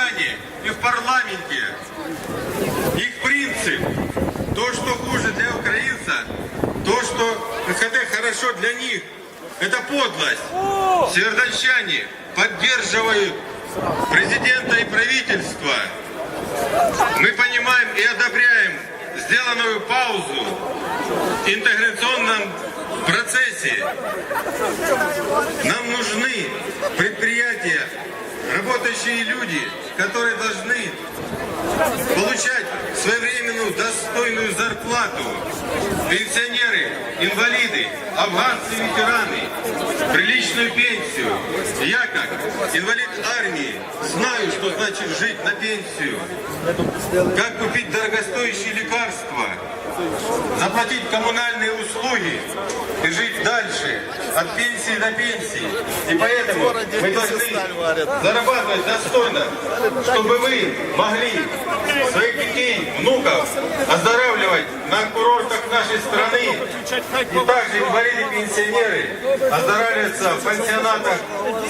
Майдане и в парламенте. Их принцип, то, что хуже для украинца, то, что хотя хорошо для них, это подлость. Северодончане поддерживают президента и правительство. Мы понимаем и одобряем сделанную паузу в интеграционном процессе. Нам нужны предприятия, работающие люди, которые должны получать своевременную достойную зарплату. Пенсионеры, инвалиды, афганцы, ветераны, приличную пенсию. Я как инвалид армии знаю, что значит жить на пенсию. Как купить дорогостоящие лекарства, заплатить коммунальные услуги и жить дальше от пенсии до пенсии. И поэтому мы должны зарабатывать достойно, чтобы вы могли своих детей, внуков оздоравливать на курортах нашей страны. И также инвалиды-пенсионеры оздоравливаются в пансионатах,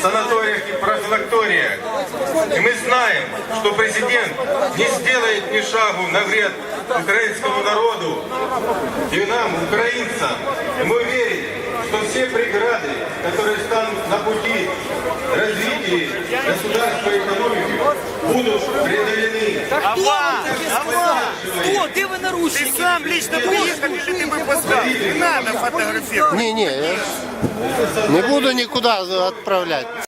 санаториях и профилакториях. И мы знаем, что президент не сделает ни шагу на вред украинскому народу и нам, украинцам. И мы уверены, что все преграды, которые станут на пути развития государства и экономики, будут преодолены. Ава! Ава! Хто? Де ви наручники? Ты сам лично приехал или ты бы позвал? Не надо фотографировать. Не, не, я не буду никуда отправлять.